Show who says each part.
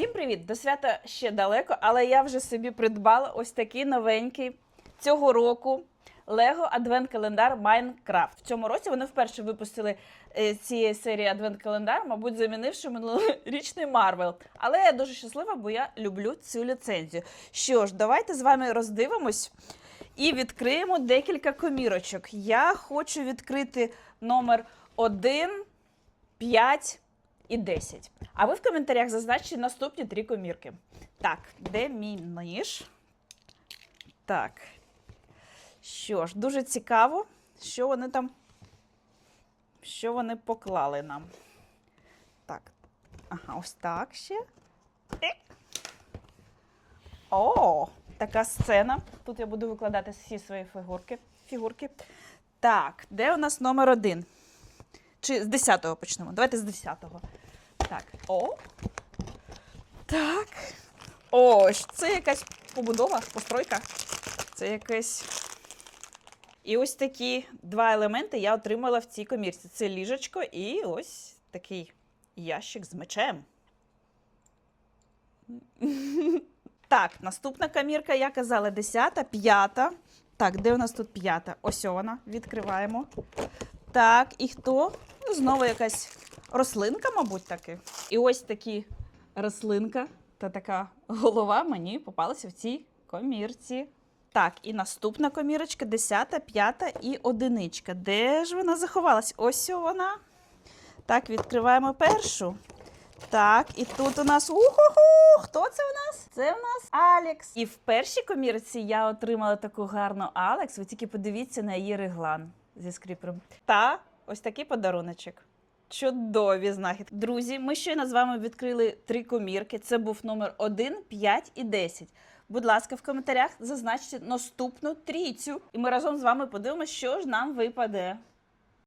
Speaker 1: Всім привіт! До свята ще далеко, але я вже собі придбала ось такий новенький цього року Lego Адвент-календар Майнкрафт. В цьому році вони вперше випустили е, цієї серії Адвент-календар, мабуть, замінивши минулорічний Марвел. Але я дуже щаслива, бо я люблю цю ліцензію. Що ж, давайте з вами роздивимось і відкриємо декілька комірочок. Я хочу відкрити номер 1, 5 і 10. А ви в коментарях зазначте наступні три комірки. Так, де мій ніж? Так. Що ж, дуже цікаво, що вони там. Що вони поклали нам. Так. Ага, ось так ще. Е. О, така сцена. Тут я буду викладати всі свої фігурки. фігурки. Так, де у нас номер один? Чи з 10-го почнемо? Давайте з 10-го. Так. О. Так. Ось, це якась побудова, постройка. Це якесь. І ось такі два елементи я отримала в цій комірці. Це ліжечко і ось такий ящик з мечем. Так, наступна камірка, я казала, 10, п'ята. Так, де у нас тут п'ята? Ось вона. Відкриваємо. Так, і хто? Ну, Знову якась рослинка, мабуть, таки. І ось такі рослинка та така голова мені попалася в цій комірці. Так, і наступна комірочка, 10, 5 і одиничка. Де ж вона заховалась? Ось вона. Так, відкриваємо першу. Так, і тут у нас уху! Хто це у нас? Це у нас Алекс. І в першій комірці я отримала таку гарну Алекс. Ви тільки подивіться на її реглан зі скріпером. Та ось такий подаруночок. Чудові знахідки. Друзі, ми щойно з вами відкрили три комірки. Це був номер 1, 5 і 10. Будь ласка, в коментарях зазначте наступну трійцю. І ми разом з вами подивимося, що ж нам випаде.